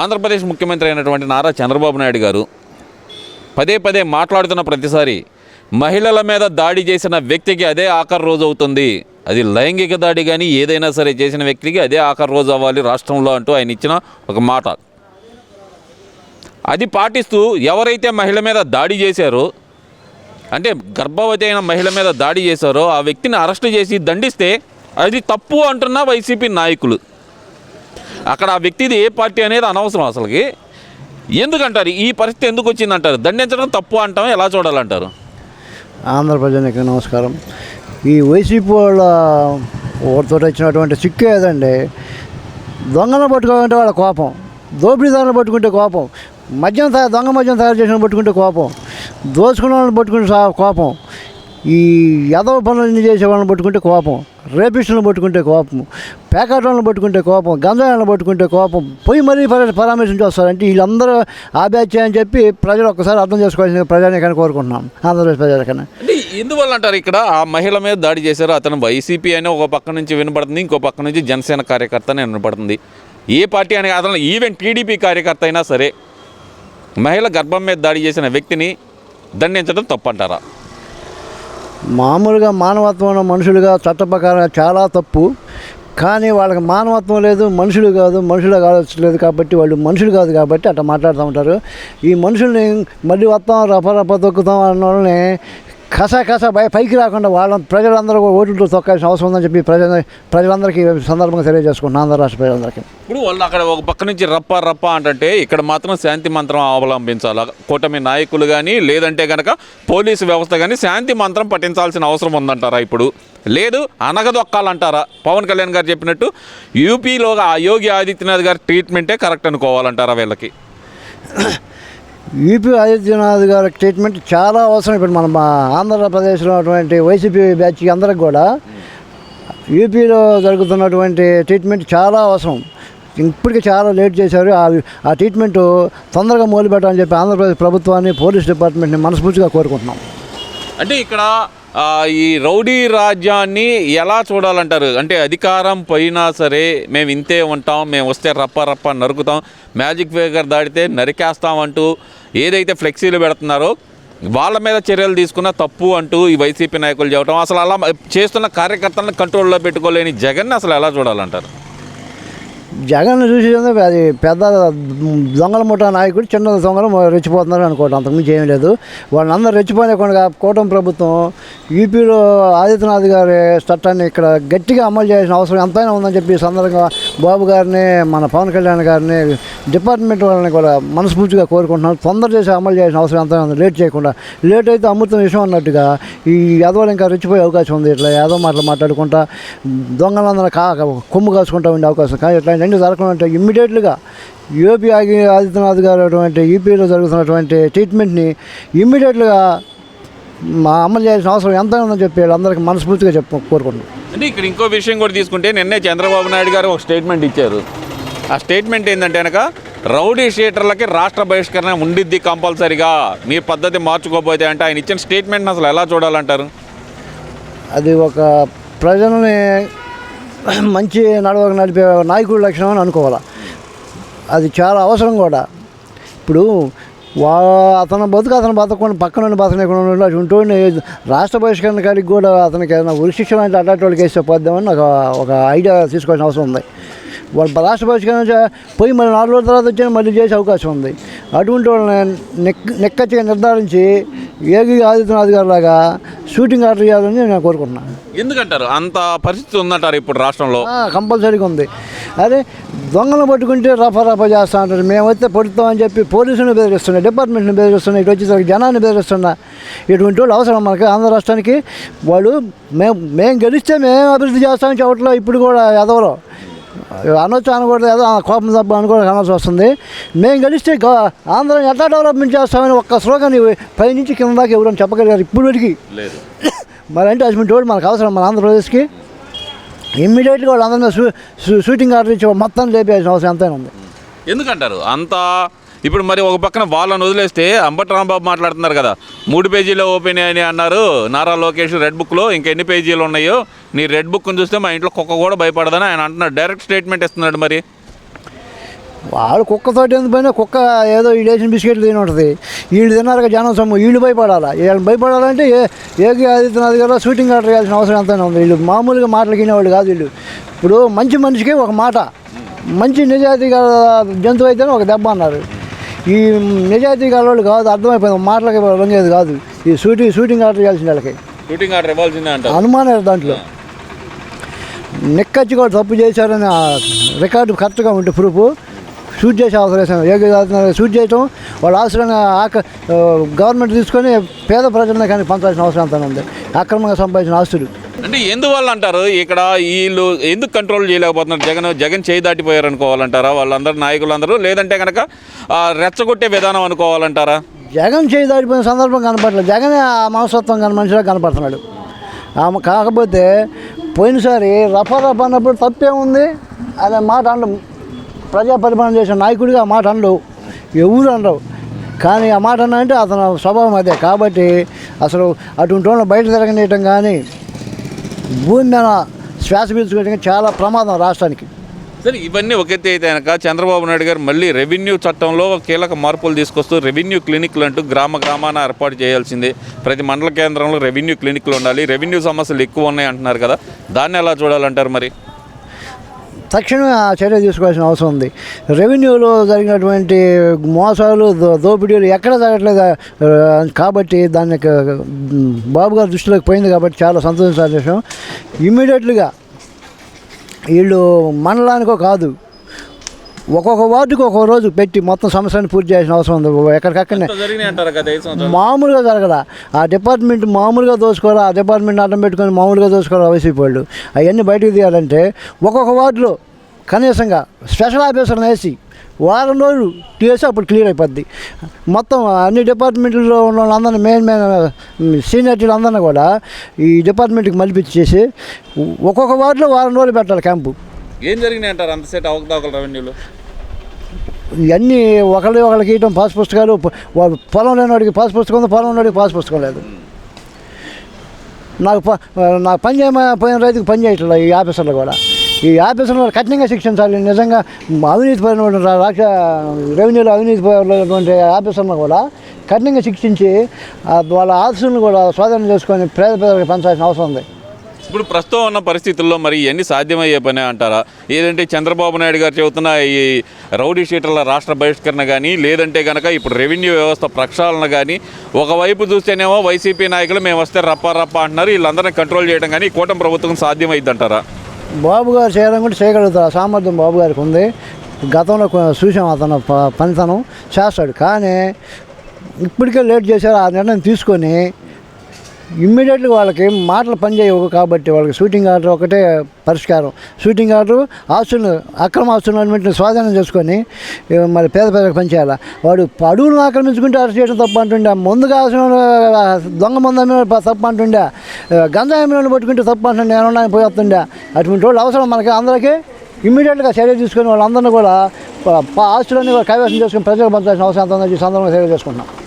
ఆంధ్రప్రదేశ్ ముఖ్యమంత్రి అయినటువంటి నారా చంద్రబాబు నాయుడు గారు పదే పదే మాట్లాడుతున్న ప్రతిసారి మహిళల మీద దాడి చేసిన వ్యక్తికి అదే ఆఖరి రోజు అవుతుంది. అది లైంగిక దాడి కానీ ఏదైనా సరే చేసిన వ్యక్తికి అదే ఆఖరి రోజు అవ్వాలి రాష్ట్రంలో అంటూ ఆయన ఇచ్చిన ఒక మాట. అది పాటిస్తూ ఎవరైతే మహిళ మీద దాడి చేశారో అంటే గర్భవతి అయిన మహిళ మీద దాడి చేశారో ఆ వ్యక్తిని అరెస్ట్ చేసి దండిస్తే అది తప్పు అంటున్న వైసీపీ నాయకులు. అక్కడ ఆ వ్యక్తిది ఏ పార్టీ అనేది అనవసరం అసలుకి. ఎందుకంటారు? ఈ పరిస్థితి ఎందుకు వచ్చిందంటారు? దండించడం తప్పు అంటాం ఎలా చూడాలంటారు? ఆంధ్రప్రదేశ్కి నమస్కారం. ఈ వైసీపీ వాళ్ళ ఓటుతో వచ్చినటువంటి చిక్కు ఏదండి దొంగలను పట్టుకోవాలంటే వాళ్ళ కోపం దోపిడీదారులు పట్టుకుంటే కోపం మద్యం తయారు దొంగ మద్యం తయారు చేసిన పట్టుకుంటే కోపం దోచుకున్న వాళ్ళని పట్టుకుంటే కోపం. ఈ యదవ పనులన్నీ చేసే వాళ్ళని పట్టుకుంటే కోపం రేపిస్టులను పట్టుకుంటే కోపం ప్యాకెట్ పట్టుకుంటే కోపం గంజాయిలను పట్టుకుంటే కోపం పోయి మరీ పరా పరామర్శించి వస్తారంటే వీళ్ళందరూ ఆ బ్యాచ్ అని చెప్పి ప్రజలు ఒక్కసారి అర్థం చేసుకోవాల్సిన ప్రజానికని కోరుకుంటున్నాం. ఆంధ్రప్రదేశ్ ప్రజలకన్నా ఎందువల్ల అంటారు ఇక్కడ ఆ మహిళ మీద దాడి చేశారు? అతను వైసీపీ అని ఒక పక్క నుంచి వినపడుతుంది ఇంకో పక్క నుంచి జనసేన కార్యకర్త అని వినపడుతుంది. ఏ పార్టీ అని అతను ఈవెన్ టీడీపీ కార్యకర్త అయినా సరే మహిళ గర్భం మీద దాడి చేసిన వ్యక్తిని దండించడం తప్పంటారా? మామూలుగా మానవత్వం మనుషులుగా చట్ట ప్రకారం చాలా తప్పు. కానీ వాళ్ళకి మానవత్వం లేదు మనుషులు కాదు మనుషులు కావచ్చు కాబట్టి వాళ్ళు మనుషులు కాదు కాబట్టి అట్లా మాట్లాడుతూ ఉంటారు. ఈ మనుషుల్ని మళ్ళీ వస్తాం రప రప తొక్కుతాం అన్న వాళ్ళని కస కస పై పైకి రాకుండా వాళ్ళ ప్రజలందరూ కూడా ఓట్లతో తొక్కాల్సిన అవసరం ఉందని చెప్పి ప్రజల ప్రజలందరికీ సందర్భంగా తెలియజేసుకుంటున్నాను ఆంధ్ర రాష్ట్ర ప్రజలందరికీ. ఇప్పుడు వాళ్ళు అక్కడ ఒక పక్క నుంచి రప్ప రప్ప అంటే ఇక్కడ మాత్రం శాంతి మంత్రం అవలంబించాలి. కూటమి నాయకులు కానీ లేదంటే కనుక పోలీసు వ్యవస్థ కానీ శాంతి మంత్రం పఠించాల్సిన అవసరం ఉందంటారా ఇప్పుడు? లేదు అనగదొక్కాలంటారా? పవన్ కళ్యాణ్ గారు చెప్పినట్టు యూపీలో ఆ యోగి ఆదిత్యనాథ్ గారి ట్రీట్మెంటే కరెక్ట్ అనుకోవాలంటారా వీళ్ళకి? యూపీ ఆదిత్యనాథ్ గారి ట్రీట్మెంట్ చాలా అవసరం. ఇప్పుడు మన ఆంధ్రప్రదేశ్లో ఉన్నటువంటి వైసీపీ బ్యాచ్కి అందరికి కూడా యూపీలో జరుగుతున్నటువంటి ట్రీట్మెంట్ చాలా అవసరం. ఇప్పటికి చాలా లేట్ చేశారు. ఆ ట్రీట్మెంట్ తొందరగా మొదలుపెట్టాలని చెప్పి ఆంధ్రప్రదేశ్ ప్రభుత్వాన్ని పోలీస్ డిపార్ట్మెంట్ని మనస్ఫూర్తిగా కోరుకుంటున్నాం. అంటే ఇక్కడ ఈ రౌడీ రాజ్యాన్ని ఎలా చూడాలంటారు? అంటే అధికారం పోయినా సరే మేము ఇంతే ఉంటాం మేము వస్తే రప్ప రప్ప నరుకుతాం మ్యాజిక్ ఫిగర్ దాడితే నరికేస్తాం అంటూ ఏదైతే ఫ్లెక్సీలు పెడుతున్నారో వాళ్ళ మీద చర్యలు తీసుకున్న తప్పు అంటూ ఈ వైసీపీ నాయకులు చెప్పడం అసలు అలా చేస్తున్న కార్యకర్తలను కంట్రోల్లో పెట్టుకోలేని జగన్ అసలు ఎలా చూడాలంటారు? జగన్ చూసి అది పెద్ద దొంగల ముఠా నాయకుడు చిన్న దొంగలు రెచ్చిపోతున్నారు అనుకోవటం. అంతకుమించి ఏమీ లేదు. వాళ్ళందరూ రెచ్చిపోలేకుండా కూటమి ప్రభుత్వం యూపీలో ఆదిత్యనాథ్ గారి చట్టాన్ని ఇక్కడ గట్టిగా అమలు చేయాల్సిన అవసరం ఎంతైనా ఉందని చెప్పి సందర్భంగా బాబు గారిని మన పవన్ కళ్యాణ్ గారిని డిపార్ట్మెంట్ వాళ్ళని కూడా మనస్ఫూర్తిగా కోరుకుంటున్నాను. తొందర చేసి అమలు చేయాల్సిన అవసరం ఎంత లేట్ చేయకుండా. లేట్ అయితే అమృతం విషయం అన్నట్టుగా ఈ యాదవాలు ఇంకా రెచ్చిపోయే అవకాశం ఉంది. ఇట్లా యాదవ మాటలు మాట్లాడుకుంటా దొంగలందరూ కా కొమ్ము కాసుకుంటా ఉండే అవకాశం. కానీ ఇట్లా రెండు జరగకుండా ఇమ్మీడియట్లుగా యోపీ ఆగి ఆదిత్యనాథ్ గారు అటువంటి యూపీలో జరుగుతున్నటువంటి ట్రీట్మెంట్ని ఇమ్మీడియట్గా మా అమలు చేయాల్సిన అవసరం ఎంత ఉందని చెప్పి అందరికీ మనస్ఫూర్తిగా చెప్పు కోరుకుంటున్నాను అంటే ఇక్కడ ఇంకో విషయం కూడా తీసుకుంటే నిన్నే చంద్రబాబు నాయుడు గారు ఒక స్టేట్మెంట్ ఇచ్చారు. ఆ స్టేట్మెంట్ ఏంటంటే కనుక రౌడీ షీటర్లకి రాష్ట్ర బహిష్కరణ ఉండిద్ది కంపల్సరిగా. మీ పద్ధతి మార్చుకోకపోతే అంటే ఆయన ఇచ్చిన స్టేట్మెంట్ అసలు ఎలా చూడాలంటారు? అది ఒక ప్రజలని మంచి నడవక నడిపే నాయకుడి లక్షణం అని అనుకోవాలి. అది చాలా అవసరం కూడా. ఇప్పుడు వా అతను బతుకు అతను బతకుండా పక్కన నుండి బతకకుండా రాష్ట్ర బహిష్కరణ కాడికి కూడా అతనికి ఏదైనా ఉరిశిక్షణ అంటే అట్లాంటి వాళ్ళకి వేస్తే పోద్దామని ఒక ఒక ఐడియా తీసుకోవాల్సిన అవసరం ఉంది. వాళ్ళు రాష్ట్ర బహిష్కరణ పోయి మళ్ళీ నాలుగు రోజుల తర్వాత వచ్చి మళ్ళీ చేసే అవకాశం ఉంది. అటువంటి వాళ్ళని నెక్ నెక్కచ్చిగా నిర్ధారించి ఏగి ఆదిత్యనాథ్ గారు లాగా షూటింగ్ ఆర్డర్ చేయాలని నేను కోరుకుంటున్నాను ఎందుకంటారు? అంత పరిస్థితి ఉందంటారు ఇప్పుడు రాష్ట్రంలో? కంపల్సరీగా ఉంది. అదే దొంగలు పట్టుకుంటే రఫా రఫా చేస్తా అంటారు. మేమైతే పడుతామని చెప్పి పోలీసులను బెదిరిస్తున్నాయి డిపార్ట్మెంట్ని బెదిరిస్తున్నాయి ఇటు వచ్చేసరికి జనాన్ని బెదిరిస్తున్నా. ఇటువంటి వాళ్ళు అవసరం మనకి ఆంధ్ర రాష్ట్రానికి. వాళ్ళు మేము మేము గెలిస్తే మేము అభివృద్ధి చేస్తామని చెప్పట్లో ఇప్పుడు కూడా ఎదవరు అనొచ్చు అనకూడదు ఏదో ఆ కోపం తప్ప అనుకోవడం అనాల్సి వస్తుంది. మేము గెలిస్తే గ- ఆంధ్రాని ఎట్లా డెవలప్మెంట్ చేస్తామని ఒక్క స్లోగన్ పై నుంచి కింద దాకా ఎవరైనా చెప్పగలిగారు? ఇప్పుడు వరకు లేదు. మరి అంటే అటువంటి వాడు మనకు అవసరం మన ఆంధ్రప్రదేశ్కి. ఇమ్మీడియట్గా వాళ్ళు అందరి మీద షూ షూ- షూటింగ్ ఆర్డర్ ఇచ్చి మొత్తం లేపేయాల్సిన అవసరం ఎంతైనా ఉంది. ఎందుకంటారు? అంత ఇప్పుడు మరి ఒక పక్కన వాళ్ళని వదిలేస్తే అంబటి రాంబాబు మాట్లాడుతున్నారు కదా. మూడు పేజీలో ఓపెన్ అని అన్నారు. నారా లోకేష్ రెడ్ బుక్లో ఇంకా ఎన్ని పేజీలు ఉన్నాయో నీ రెడ్ బుక్ని చూస్తే మా ఇంట్లో కుక్క కూడా భయపడదని ఆయన అంటున్నాడు. డైరెక్ట్ స్టేట్మెంట్ ఇస్తున్నాడు మరి. వాడు కుక్కతోటి ఎందుకు పోయినా కుక్క ఏదో వీళ్ళు వేసిన బిస్కెట్లు తిని ఉంటుంది వీళ్ళు తిన్నారు జనం సొమ్ము వీళ్ళు భయపడాలా? వీళ్ళు భయపడాలంటే ఏ ఏకి ఆదిత్యనాథ్ గారు షూటింగ్ ఆర్డర్ చేయాల్సిన అవసరం ఎంతైనా ఉంది. వీళ్ళు మామూలుగా మాటలు వినేవాళ్ళు కాదు వీళ్ళు. ఇప్పుడు మంచి మనిషికి ఒక మాట మంచి నిజాయితీ గల జంతువు అయితేనే ఒక దెబ్బ అన్నారు. ఈ నిజాయితీ గల వాళ్ళు కాదు అర్థమైపోయింది. మాటలకి లొంగేది కాదు. ఈ షూటింగ్ షూటింగ్ ఆర్డర్ చేయాల్సిన వాళ్ళకి. షూటింగ్ ఆర్డర్ ఇవ్వాల్సిందే అనుమానం దాంట్లో. నిక్కచ్చి కూడా తప్పు చేశారని రికార్డు కరెక్ట్గా ఉంటే ప్రూఫ్. షూట్ చేసే అవసరం ఏక షూట్ చేయటం వాళ్ళ అవసరంగా ఆక గవర్నమెంట్ తీసుకొని పేద ప్రజలనే కానీ పంచాల్సిన అవసరం అంతా ఉంది. అక్రమంగా సంపాదించిన ఆస్తులు. అంటే ఎందువల్ల అంటారు? ఇక్కడ వీళ్ళు ఎందుకు కంట్రోల్ చేయలేకపోతున్నారు? జగన్ జగన్ చేయి దాటిపోయారు అనుకోవాలంటారా? వాళ్ళందరూ నాయకులందరూ? లేదంటే కనుక రెచ్చగొట్టే విధానం అనుకోవాలంటారా? జగన్ చేయి దాటిపోయిన సందర్భం కనపడలేదు. జగనే ఆ మనస్తత్వం కన మనిషిగా కనపడుతున్నాడు. ఆమె కాకపోతే పోయినసారి రఫా రఫా అన్నప్పుడు తప్పే ఉంది అనే మాట అనడం ప్రజా పరిపాలన చేసిన నాయకుడిగా ఆ మాట అనడు ఎవరు అనరు. కానీ ఆ మాట అన్నా అంటే అతను స్వభావం అదే. కాబట్టి అసలు అటువంటి వాళ్ళు బయట తిరగనీయటం కానీ భూమి మీద శ్వాస పీల్చుకోవడం చాలా ప్రమాదం రాష్ట్రానికి. సరే ఇవన్నీ ఒక అయితే కనుక చంద్రబాబు నాయుడు గారు మళ్ళీ రెవెన్యూ చట్టంలో కీలక మార్పులు తీసుకొస్తూ రెవెన్యూ క్లినిక్లు అంటూ గ్రామ గ్రామాన ఏర్పాటు చేయాల్సిందే. ప్రతి మండల కేంద్రంలో రెవెన్యూ క్లినిక్లు ఉండాలి. రెవెన్యూ సమస్యలు ఎక్కువ ఉన్నాయి అంటున్నారు కదా. దాన్ని ఎలా చూడాలంటారు మరి? తక్షణమే ఆ చర్య తీసుకోవాల్సిన అవసరం ఉంది. రెవెన్యూలో జరిగినటువంటి మోసాలు దో- దోపిడీలు ఎక్కడ జరగట్లేదు కాబట్టి దాన్ని బాబు గారు దృష్టిలోకి పోయింది కాబట్టి చాలా సంతోషించాల్సిన విషయం ఇమ్మీడియట్లుగా వీళ్ళు మండలానికో కాదు. ఒక్కొక్క వార్డుకి ఒక్కొక్క రోజు పెట్టి మొత్తం సమస్యను పూర్తి చేయాల్సిన అవసరం ఉంది ఎక్కడికక్కడనే. మామూలుగా జరగదా. ఆ డిపార్ట్మెంట్ మామూలుగా దోచుకోవాలి ఆ డిపార్ట్మెంట్ అడ్డం పెట్టుకొని మామూలుగా దోచుకోవాలి వైసీపీ వాళ్ళు? అవన్నీ బయటకు తీయాలంటే ఒక్కొక్క వార్డులో కనీసంగా స్పెషల్ ఆఫీసర్ని వేసి వారం రోజులు తీసి అప్పుడు క్లియర్ అయిపోద్ది. మొత్తం అన్ని డిపార్ట్మెంట్లో ఉన్న వాళ్ళందరినీ మెయిన్ మెయిన్ సీనియర్టీలు అందరినీ కూడా ఈ డిపార్ట్మెంట్కి మలిపించేసి ఒక్కొక్క వార్డులో వారం రోజులు పెట్టాలి క్యాంపు. ఏం జరిగినాయి అంటారు? అంతసేపు అవకతవకలు రెవెన్యూలో? ఇవన్నీ ఒకరి ఒకరికి ఇవ్వటం పాస్ పుస్తకాలు పొలం లేనివాడికి పాస్ పుస్తకం ఉంది పొలం ఉన్నవాడికి పాస్ పుస్తకం లేదు. నాకు నాకు పని చేయమ పోయిన రైతుకి పని చేయట్లేదు ఈ ఆఫీసర్లు కూడా. ఈ ఆఫీసర్లు కఠినంగా శిక్షించాలి. నిజంగా అవినీతి పోయిన రాక్ష రెవెన్యూలో అవినీతి పోయినటువంటి ఆఫీసులను కూడా కఠినంగా శిక్షించి వాళ్ళ ఆఫీసులను కూడా స్వాధీనం చేసుకొని పేద పేదలకు పంచాల్సిన అవసరం ఉంది. ఇప్పుడు ప్రస్తుతం ఉన్న పరిస్థితుల్లో మరి ఇవన్నీ సాధ్యమయ్యే పనే అంటారా? ఏదంటే చంద్రబాబు నాయుడు గారు చెబుతున్న ఈ రౌడీ షీటర్ల రాష్ట్ర బహిష్కరణ కానీ లేదంటే కనుక ఇప్పుడు రెవెన్యూ వ్యవస్థ ప్రక్షాళన కానీ ఒకవైపు చూస్తేనేమో వైసీపీ నాయకులు మేము వస్తే రప్ప రప్ప అంటున్నారు వీళ్ళందరినీ కంట్రోల్ చేయడం కానీ కూటమి ప్రభుత్వం సాధ్యమైద్దంటారా? బాబు గారు చేయడం కూడా చేయగలుగుతారు. సామర్థ్యం బాబు గారికి ఉంది. గతంలో చూసాం అతను పనితనం చేస్తాడు. కానీ ఇప్పటికే లేట్ చేశారు. ఆ నిర్ణయం తీసుకొని ఇమ్మీడియట్గా వాళ్ళకి మాటలు పనిచేయవు కాబట్టి వాళ్ళకి షూటింగ్ ఆర్డర్ ఒకటే పరిష్కారం. షూటింగ్ ఆర్డర్ ఆస్తులను అక్రమ ఆస్తులను స్వాధీనం చేసుకొని మరి పేద పేదకు పనిచేయాలి? వాడు అడవులను ఆక్రమించుకుంటే అరెస్ట్ చేయడం తప్ప అంటుండే ముందుగా దొంగ మందమైన తప్ప అంటుండే ఆ, పట్టుకుంటే తప్ప అంటుండే నేను పోయి వస్తుండే. అటువంటి వాళ్ళు అవసరం మనకి అందరికీ. ఇమ్మీడియట్గా చర్య తీసుకొని వాళ్ళందరినీ కూడా ఆస్తులన్నీ కూడా కైవసం చేసుకుని ప్రజలకు పంచాల్సిన అవసరం ఎంతో ఈ సందర్భంగా చర్య చేసుకుంటున్నాం